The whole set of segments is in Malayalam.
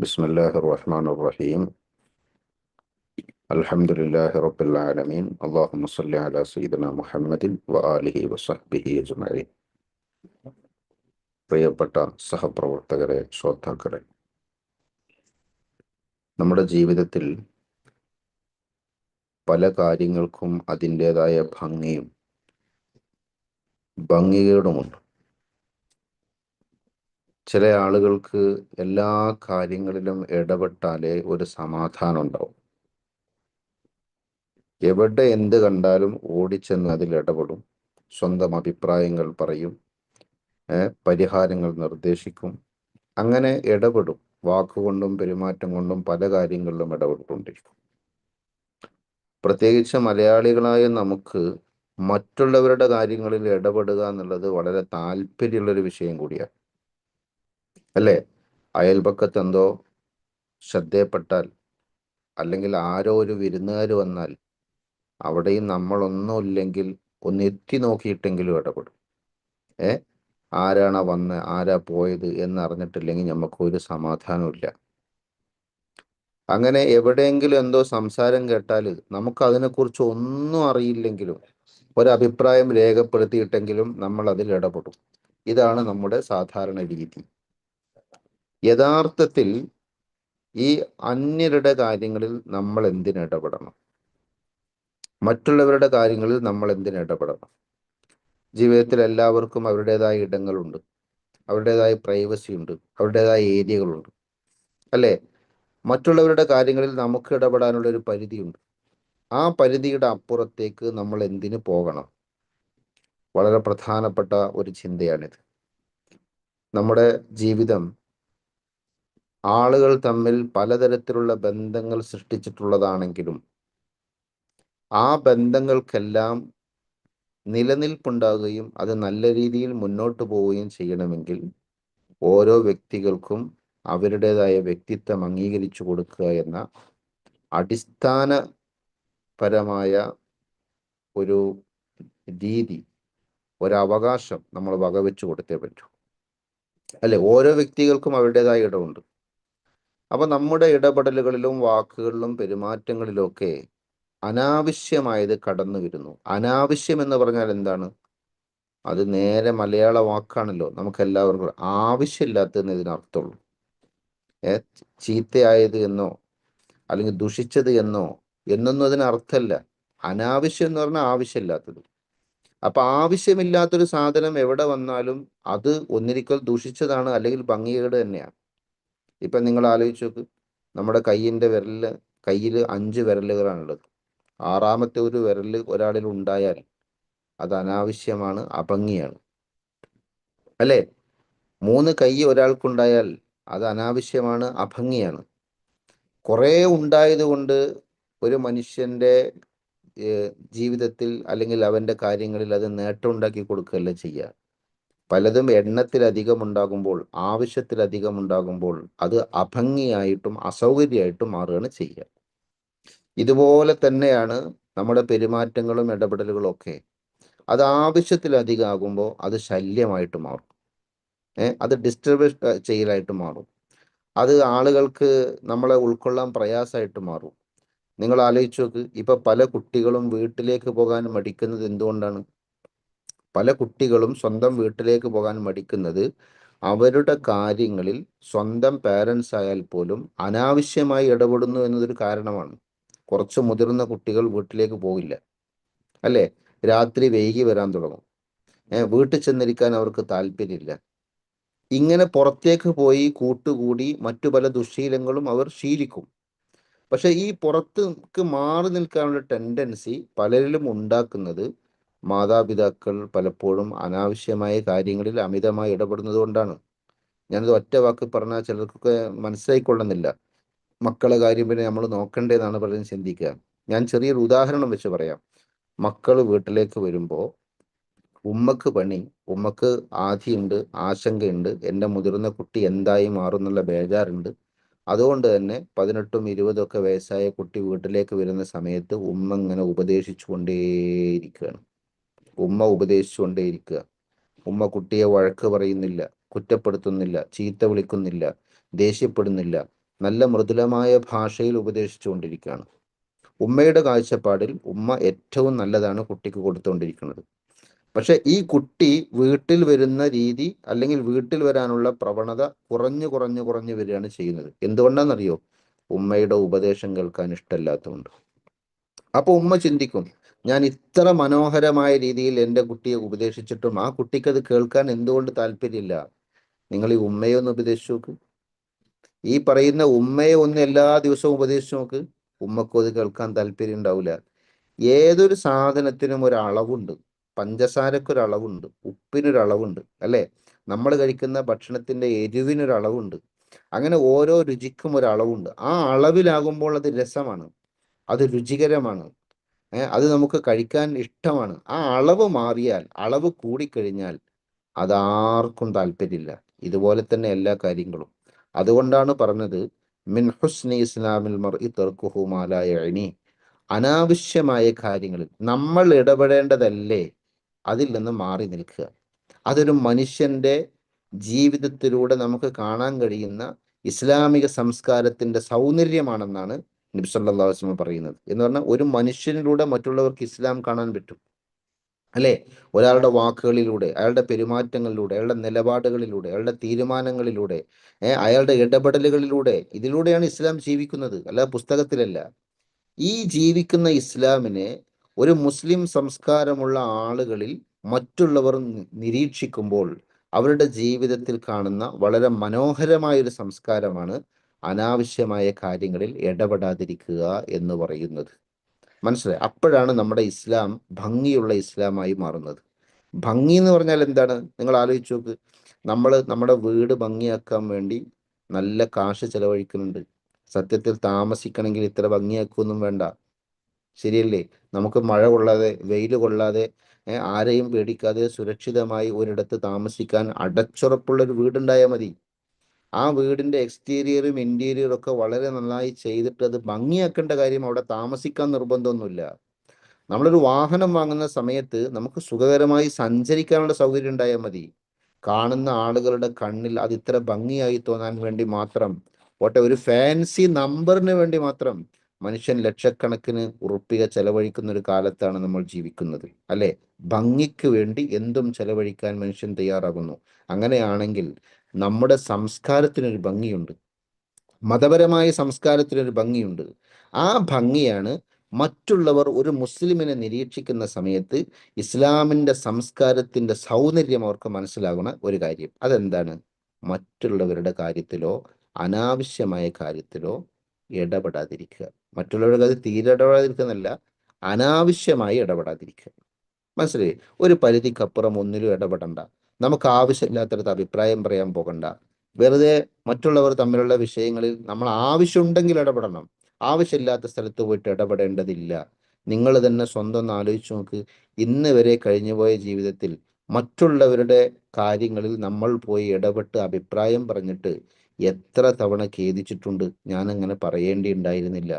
بسم الله الرحمن الرحيم الحمد لله رب العالمين اللهم صل على سيدنا محمد وآله وصحبه أجمعين പ്രിയപ്പെട്ട സഹപ്രവർത്തകരെ ശ്രോതാക്കളെ നമ്മുടെ ജീവിതത്തിൽ പല കാര്യങ്ങൾക്കും അതിൻ്റെതായ ഭംഗിയും ഭംഗികേടുമുണ്ട് ചില ആളുകൾക്ക് എല്ലാ കാര്യങ്ങളിലും ഇടപെട്ടാലേ ഒരു സമാധാനം ഉണ്ടാവും. എവിടെ എന്ത് കണ്ടാലും ഓടിച്ചെന്ന് അതിൽ ഇടപെടും. സ്വന്തം അഭിപ്രായങ്ങൾ പറയും. പരിഹാരങ്ങൾ നിർദ്ദേശിക്കും. അങ്ങനെ ഇടപെടും. വാക്കുകൊണ്ടും പെരുമാറ്റം കൊണ്ടും പല കാര്യങ്ങളിലും ഇടപെട്ടുകൊണ്ടിരിക്കും. പ്രത്യേകിച്ച് മലയാളികളായ നമുക്ക് മറ്റുള്ളവരുടെ കാര്യങ്ങളിൽ ഇടപെടുക എന്നുള്ളത് വളരെ താല്പര്യമുള്ളൊരു വിഷയം കൂടിയാണ്. അല്ലേ? അയൽപക്കത്ത് എന്തോ ശ്രദ്ധയപ്പെട്ടാൽ അല്ലെങ്കിൽ ആരോ ഒരു വിരുന്നുകാർ വന്നാൽ അവിടെയും നമ്മളൊന്നുമില്ലെങ്കിൽ ഒന്ന് എത്തി നോക്കിയിട്ടെങ്കിലും ഇടപെടും. ഏ? ആരാണ് വന്ന് ആരാ പോയത് എന്നറിഞ്ഞിട്ടില്ലെങ്കിൽ നമുക്ക് ഒരു സമാധാനമില്ല അങ്ങനെ എവിടെയെങ്കിലും എന്തോ സംസാരം കേട്ടാൽ നമുക്ക് അതിനെക്കുറിച്ച് ഒന്നും അറിയില്ലെങ്കിലും ഒരഭിപ്രായം രേഖപ്പെടുത്തിയിട്ടെങ്കിലും നമ്മൾ അതിൽ ഇടപെടും. ഇതാണ് നമ്മുടെ സാധാരണ രീതി. യഥാർത്ഥത്തിൽ ഈ അന്യരുടെ കാര്യങ്ങളിൽ നമ്മൾ എന്തിനിടപെടണം? മറ്റുള്ളവരുടെ കാര്യങ്ങളിൽ നമ്മൾ എന്തിനിടപെടണം? ജീവിതത്തിൽ എല്ലാവർക്കും അവരുടേതായ ഇടങ്ങളുണ്ട്. അവരുടേതായ പ്രൈവസി ഉണ്ട്. അവരുടേതായ ഏരിയകളുണ്ട്. അല്ലേ? മറ്റുള്ളവരുടെ കാര്യങ്ങളിൽ നമുക്ക് ഇടപെടാനുള്ള ഒരു പരിധിയുണ്ട്. ആ പരിധിയുടെ അപ്പുറത്തേക്ക് നമ്മൾ എന്തിനു പോകണം? വളരെ പ്രധാനപ്പെട്ട ഒരു ചിന്തയാണിത്. നമ്മുടെ ജീവിതം ആളുകൾ തമ്മിൽ പലതരത്തിലുള്ള ബന്ധങ്ങൾ സൃഷ്ടിച്ചിട്ടുള്ളതാണെങ്കിലും ആ ബന്ധങ്ങൾക്കെല്ലാം നിലനിൽപ്പുണ്ടാകുകയും അത് നല്ല രീതിയിൽ മുന്നോട്ട് പോവുകയും ചെയ്യണമെങ്കിൽ ഓരോ വ്യക്തികൾക്കും അവരുടേതായ വ്യക്തിത്വം അംഗീകരിച്ചു കൊടുക്കുക എന്ന അടിസ്ഥാനപരമായ ഒരു രീതി ഒരവകാശം നമ്മൾ വകവെച്ചു കൊടുത്തേ പറ്റൂ. അല്ലെ? ഓരോ വ്യക്തികൾക്കും അവരുടേതായ ഇടമുണ്ട്. അപ്പൊ നമ്മുടെ ഇടപെടലുകളിലും വാക്കുകളിലും പെരുമാറ്റങ്ങളിലും ഒക്കെ അനാവശ്യമായത് കടന്നു വരുന്നു. അനാവശ്യം എന്ന് പറഞ്ഞാൽ എന്താണ്? അത് നേരെ മലയാള വാക്കാണല്ലോ. നമുക്ക് എല്ലാവർക്കും ആവശ്യമില്ലാത്തതെന്ന് ഇതിനർത്ഥമുള്ളൂ. ഏ ചീത്തയായത് എന്നോ അല്ലെങ്കിൽ ദുഷിച്ചത് എന്നോ എന്നൊന്നും അതിന് അർത്ഥമല്ല അനാവശ്യം എന്ന് പറഞ്ഞാൽ ആവശ്യമില്ലാത്തത്. അപ്പൊ ആവശ്യമില്ലാത്തൊരു സാധനം എവിടെ വന്നാലും അത് ഒന്നിരിക്കൽ ദുഷിച്ചതാണ് അല്ലെങ്കിൽ ഭംഗികേട് തന്നെയാണ്. ഇപ്പൊ നിങ്ങൾ ആലോചിച്ച് നോക്ക്. നമ്മുടെ കയ്യിന്റെ വിരലിൽ കയ്യിൽ അഞ്ച് വിരലുകളാണുള്ളത്. ആറാമത്തെ ഒരു വിരൽ ഒരാളിൽ ഉണ്ടായാൽ അത് അനാവശ്യമാണ് അഭംഗിയാണ്. അല്ലേ? മൂന്ന് കൈ ഒരാൾക്കുണ്ടായാൽ അത് അനാവശ്യമാണ് അഭംഗിയാണ്. കുറേ ഉണ്ടായത് കൊണ്ട് ഒരു മനുഷ്യന്റെ ജീവിതത്തിൽ അല്ലെങ്കിൽ അവന്റെ കാര്യങ്ങളിൽ അത് നേട്ടം ഉണ്ടാക്കി കൊടുക്കുകയല്ല ചെയ്യുക. പലതും എണ്ണത്തിലധികം ഉണ്ടാകുമ്പോൾ ആവശ്യത്തിലധികം ഉണ്ടാകുമ്പോൾ അത് അഭംഗിയായിട്ടും അസൗകര്യമായിട്ടും മാറുകയാണ് ചെയ്യുക. ഇതുപോലെ തന്നെയാണ് നമ്മുടെ പെരുമാറ്റങ്ങളും ഇടപെടലുകളും ഒക്കെ അത് ആവശ്യത്തിലധികം ആകുമ്പോൾ അത് ശല്യമായിട്ട് മാറും. ഏഹ് അത് ഡിസ്റ്റർബ് ചെയ്യലായിട്ട് മാറും. അത് ആളുകൾക്ക് നമ്മളെ ഉൾക്കൊള്ളാൻ പ്രയാസമായിട്ട് മാറും. നിങ്ങൾ ആലോചിച്ച് നോക്ക് ഇപ്പൊ പല കുട്ടികളും വീട്ടിലേക്ക് പോകാൻ മടിക്കുന്നത് എന്തുകൊണ്ടാണ്? പല കുട്ടികളും സ്വന്തം വീട്ടിലേക്ക് പോകാൻ മടിക്കുന്നത് അവരുടെ കാര്യങ്ങളിൽ സ്വന്തം പാരൻസ് ആയാൽ പോലും അനാവശ്യമായി ഇടപെടുന്നു എന്നതൊരു കാരണമാണ്. കുറച്ച് മുതിർന്ന കുട്ടികൾ വീട്ടിലേക്ക് പോകില്ല. അല്ലേ? രാത്രി വൈകി വരാൻ തുടങ്ങും. വീട്ടിൽ ചെന്നിരിക്കാൻ അവർക്ക് താല്പര്യമില്ല. ഇങ്ങനെ പുറത്തേക്ക് പോയി കൂട്ടുകൂടി മറ്റു പല ദുശീലങ്ങളും അവർ ശീലിക്കും. പക്ഷെ ഈ പുറത്തേക്ക് മാറി നിൽക്കാനുള്ള ടെൻഡൻസി പലരിലും ഉണ്ടാക്കുന്നത് മാതാപിതാക്കൾ പലപ്പോഴും അനാവശ്യമായ കാര്യങ്ങളിൽ അമിതമായി ഇടപെടുന്നത് കൊണ്ടാണ്. ഞാനത് ഒറ്റ വാക്ക് പറഞ്ഞാൽ ചിലർക്കൊക്കെ മനസ്സിലായിക്കൊള്ളുന്നില്ല. മക്കളെ കാര്യം പിന്നെ നമ്മൾ നോക്കണ്ടേന്നാണ് പലരും ചിന്തിക്കുക. ഞാൻ ചെറിയൊരു ഉദാഹരണം വെച്ച് പറയാം. മക്കൾ വീട്ടിലേക്ക് വരുമ്പോൾ ഉമ്മക്ക് പണി ഉമ്മക്ക് ആധിയുണ്ട് ആശങ്കയുണ്ട് എന്റെ മുതിർന്ന കുട്ടി എന്തായി മാറും എന്നുള്ള ബേജാറുണ്ട്. അതുകൊണ്ട് തന്നെ പതിനെട്ടും ഇരുപതും ഒക്കെ വയസ്സായ കുട്ടി വീട്ടിലേക്ക് വരുന്ന സമയത്ത് ഉമ്മ ഇങ്ങനെ ഉപദേശിച്ചു കൊണ്ടേയിരിക്കുകയാണ് ഉമ്മ ഉപദേശിച്ചുകൊണ്ടേയിരിക്കുക. ഉമ്മ കുട്ടിയെ വഴക്ക് പറയുന്നില്ല കുറ്റപ്പെടുത്തുന്നില്ല ചീത്ത വിളിക്കുന്നില്ല ദേഷ്യപ്പെടുന്നില്ല നല്ല മൃദുലമായ ഭാഷയിൽ ഉപദേശിച്ചുകൊണ്ടിരിക്കുകയാണ്. ഉമ്മയുടെ കാഴ്ചപ്പാടിൽ ഉമ്മ ഏറ്റവും നല്ലതാണ് കുട്ടിക്ക് കൊടുത്തുകൊണ്ടിരിക്കുന്നത്. പക്ഷെ ഈ കുട്ടി വീട്ടിൽ വരുന്ന രീതി അല്ലെങ്കിൽ വീട്ടിൽ വരാനുള്ള പ്രവണത കുറഞ്ഞു കുറഞ്ഞു കുറഞ്ഞു വരികയാണ് ചെയ്യുന്നത്. എന്തുകൊണ്ടാണെന്നറിയോ? ഉമ്മയുടെ ഉപദേശം കേൾക്കാൻ ഇഷ്ടമല്ലാത്തതുകൊണ്ട്. അപ്പൊ ഉമ്മ ചിന്തിക്കും ഞാൻ ഇത്ര മനോഹരമായ രീതിയിൽ എന്റെ കുട്ടിയെ ഉപദേശിച്ചിട്ടും ആ കുട്ടിക്ക് അത് കേൾക്കാൻ എന്തുകൊണ്ട് താല്പര്യമില്ല? നിങ്ങൾ ഈ ഉമ്മയെ ഒന്ന് ഉപദേശിച്ചു നോക്ക്. ഈ പറയുന്ന ഉമ്മയെ ഒന്ന് എല്ലാ ദിവസവും ഉപദേശിച്ചു നോക്ക്. ഉമ്മക്കും അത് കേൾക്കാൻ താല്പര്യം ഉണ്ടാവില്ല. ഏതൊരു സാധനത്തിനും ഒരു അളവുണ്ട്. പഞ്ചസാരക്കൊരളവുണ്ട് അളവുണ്ട്. ഉപ്പിനൊരു അളവുണ്ട്. അല്ലേ? നമ്മൾ കഴിക്കുന്ന ഭക്ഷണത്തിന്റെ എരിവിനൊരു അളവുണ്ട്. അങ്ങനെ ഓരോ രുചിക്കും ഒരു അളവുണ്ട്. ആ അളവിലാകുമ്പോൾ അത് രസമാണ്. അത് രുചികരമാണ്. അത് നമുക്ക് കഴിക്കാൻ ഇഷ്ടമാണ്. ആ അളവ് മാറിയാൽ അളവ് കൂടിക്കഴിഞ്ഞാൽ അതാർക്കും താല്പര്യമില്ല. ഇതുപോലെ തന്നെ എല്ലാ കാര്യങ്ങളും. അതുകൊണ്ടാണ് പറഞ്ഞത് മിൻ ഹുസ്നി ഇസ്ലാമിൽ മർഇ തർക്കുഹു മാലായനി അനാവശ്യമായ കാര്യങ്ങളിൽ നമ്മൾ ഇടപെടേണ്ടതല്ലേ അതിൽ നിന്ന് മാറി നിൽക്കുക. അതൊരു മനുഷ്യന്റെ ജീവിതത്തിലൂടെ നമുക്ക് കാണാൻ കഴിയുന്ന ഇസ്ലാമിക സംസ്കാരത്തിന്റെ സൗന്ദര്യമാണെന്നാണ് നബ്സല്ലാ വസ്ലം പറയുന്നത്. എന്ന് പറഞ്ഞാൽ ഒരു മനുഷ്യനിലൂടെ മറ്റുള്ളവർക്ക് ഇസ്ലാം കാണാൻ പറ്റും. അല്ലേ? ഒരാളുടെ വാക്കുകളിലൂടെ അയാളുടെ പെരുമാറ്റങ്ങളിലൂടെ അയാളുടെ നിലപാടുകളിലൂടെ അയാളുടെ തീരുമാനങ്ങളിലൂടെ അയാളുടെ ഇടപെടലുകളിലൂടെ ഇതിലൂടെയാണ് ഇസ്ലാം ജീവിക്കുന്നത്. അല്ല പുസ്തകത്തിലല്ല. ഈ ജീവിക്കുന്ന ഇസ്ലാമിനെ ഒരു മുസ്ലിം സംസ്കാരമുള്ള ആളുകളിൽ മറ്റുള്ളവർ നിരീക്ഷിക്കുമ്പോൾ അവരുടെ ജീവിതത്തിൽ കാണുന്ന വളരെ മനോഹരമായ ഒരു സംസ്കാരമാണ് അനാവശ്യമായ കാര്യങ്ങളിൽ ഇടപെടാതിരിക്കുക എന്ന് പറയുന്നത്. മനസ്സിലായി? അപ്പോഴാണ് നമ്മുടെ ഇസ്ലാം ഭംഗിയുള്ള ഇസ്ലാമായി മാറുന്നത്. ഭംഗി എന്ന് പറഞ്ഞാൽ എന്താണ്? നിങ്ങൾ ആലോചിച്ച് നോക്ക്. നമ്മൾ നമ്മുടെ വീട് ഭംഗിയാക്കാൻ വേണ്ടി നല്ല കാശ് ചെലവഴിക്കുന്നുണ്ട്. സത്യത്തിൽ താമസിക്കണമെങ്കിൽ ഇത്ര ഭംഗിയാക്കൊന്നും വേണ്ട. ശരിയല്ലേ? നമുക്ക് മഴ കൊള്ളാതെ വെയിൽ കൊള്ളാതെ ആരെയും പേടിക്കാതെ സുരക്ഷിതമായി ഒരിടത്ത് താമസിക്കാൻ അടച്ചുറപ്പുള്ള ഒരു വീടുണ്ടായാൽ മതി. ആ വീടിന്റെ എക്സ്റ്റീരിയറും ഇന്റീരിയറും ഒക്കെ വളരെ നന്നായി ചെയ്തിട്ട് അത് ഭംഗിയാക്കേണ്ട കാര്യം അവിടെ താമസിക്കാൻ നിർബന്ധമൊന്നുമില്ല. നമ്മളൊരു വാഹനം വാങ്ങുന്ന സമയത്ത് നമുക്ക് സുഖകരമായി സഞ്ചരിക്കാനുള്ള സൗകര്യം ഉണ്ടായാൽ മതി. കാണുന്ന ആളുകളുടെ കണ്ണിൽ അത് ഇത്ര ഭംഗിയായി തോന്നാൻ വേണ്ടി മാത്രം. ഓട്ടെ ഒരു ഫാൻസി നമ്പറിന് വേണ്ടി മാത്രം മനുഷ്യൻ ലക്ഷക്കണക്കിന് ഉറപ്പിക ചെലവഴിക്കുന്ന ഒരു കാലത്താണ് നമ്മൾ ജീവിക്കുന്നത് അല്ലെ? ഭംഗിക്ക് വേണ്ടി എന്തും ചെലവഴിക്കാൻ മനുഷ്യൻ തയ്യാറാകുന്നു. അങ്ങനെയാണെങ്കിൽ നമ്മുടെ സംസ്കാരത്തിനൊരു ഭംഗിയുണ്ട്. മതപരമായ സംസ്കാരത്തിനൊരു ഭംഗിയുണ്ട്. ആ ഭംഗിയാണ് മറ്റുള്ളവർ ഒരു മുസ്ലിമിനെ നിരീക്ഷിക്കുന്ന സമയത്ത് ഇസ്ലാമിന്റെ സംസ്കാരത്തിന്റെ സൗന്ദര്യം അവർക്ക് മനസ്സിലാകുന്ന ഒരു കാര്യം. അതെന്താണ്? മറ്റുള്ളവരുടെ കാര്യത്തിലോ അനാവശ്യമായ കാര്യത്തിലോ ഇടപെടാതിരിക്കുക. മറ്റുള്ളവരുടെ കാര്യം തീരെ ഇടപെടാതിരിക്കുന്നല്ല അനാവശ്യമായി ഇടപെടാതിരിക്കുക. മനസ്സിലായി? ഒരു പരിധിക്കപ്പുറം ഒന്നിലും ഇടപെടണ്ട. നമുക്ക് ആവശ്യമില്ലാത്തടത്ത് അഭിപ്രായം പറയാൻ പോകണ്ട. വെറുതെ മറ്റുള്ളവർ തമ്മിലുള്ള വിഷയങ്ങളിൽ നമ്മൾ ആവശ്യമുണ്ടെങ്കിൽ ഇടപെടണം. ആവശ്യമില്ലാത്ത സ്ഥലത്ത് പോയിട്ട് ഇടപെടേണ്ടതില്ല. നിങ്ങൾ തന്നെ സ്വന്തം ഒന്ന് ആലോചിച്ച് നോക്ക്. ഇന്ന് വരെ കഴിഞ്ഞുപോയ ജീവിതത്തിൽ മറ്റുള്ളവരുടെ കാര്യങ്ങളിൽ നമ്മൾ പോയി ഇടപെട്ട് അഭിപ്രായം പറഞ്ഞിട്ട് എത്ര തവണ ഖേദിച്ചിട്ടുണ്ട് ഞാൻ അങ്ങനെ പറയേണ്ടിയുണ്ടായിരുന്നില്ല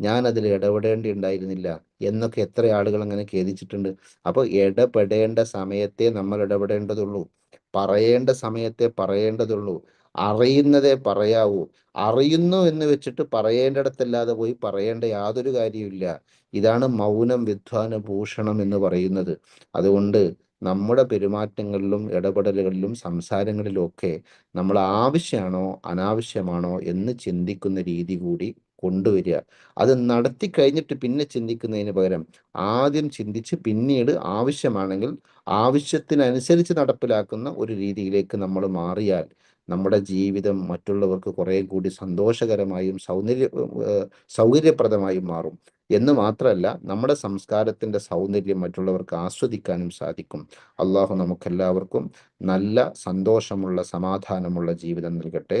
ഞാൻ അതിൽ ഇടപെടേണ്ടി ഉണ്ടായിരുന്നില്ല എന്നൊക്കെ എത്ര ആളുകൾ അങ്ങനെ ഖേദിച്ചിട്ടുണ്ട്. അപ്പോൾ ഇടപെടേണ്ട സമയത്തെ നമ്മൾ ഇടപെടേണ്ടതുള്ളൂ. പറയേണ്ട സമയത്തെ പറയേണ്ടതുള്ളൂ. അറിയുന്നതേ പറയാവൂ. അറിയുന്നു എന്ന് വെച്ചിട്ട് പറയേണ്ടിടത്തല്ലാതെ പോയി പറയേണ്ട യാതൊരു കാര്യമില്ല ഇതാണ് മൗനം വിദ്വാന ഭൂഷണം എന്ന് പറയുന്നത്. അതുകൊണ്ട് നമ്മുടെ പെരുമാറ്റങ്ങളിലും ഇടപെടലുകളിലും സംസാരങ്ങളിലും ഒക്കെ നമ്മൾ ആവശ്യമാണോ അനാവശ്യമാണോ എന്ന് ചിന്തിക്കുന്ന രീതി കൂടി കൊണ്ടുവരിക. അത് നടത്തി കഴിഞ്ഞിട്ട് പിന്നെ ചിന്തിക്കുന്നതിന് പകരം ആദ്യം ചിന്തിച്ച് പിന്നീട് ആവശ്യമാണെങ്കിൽ ആവശ്യത്തിനനുസരിച്ച് നടപ്പിലാക്കുന്ന ഒരു രീതിയിലേക്ക് നമ്മൾ മാറിയാൽ നമ്മുടെ ജീവിതം മറ്റുള്ളവർക്ക് കുറേ കൂടി സന്തോഷകരമായും സൗന്ദര്യ സൗകര്യപ്രദമായും മാറും. എന്ന് മാത്രമല്ല നമ്മുടെ സംസ്കാരത്തിന്റെ സൗന്ദര്യം മറ്റുള്ളവർക്ക് ആസ്വദിക്കാനും സാധിക്കും. അള്ളാഹു നമുക്കെല്ലാവർക്കും നല്ല സന്തോഷമുള്ള സമാധാനമുള്ള ജീവിതം നൽകട്ടെ.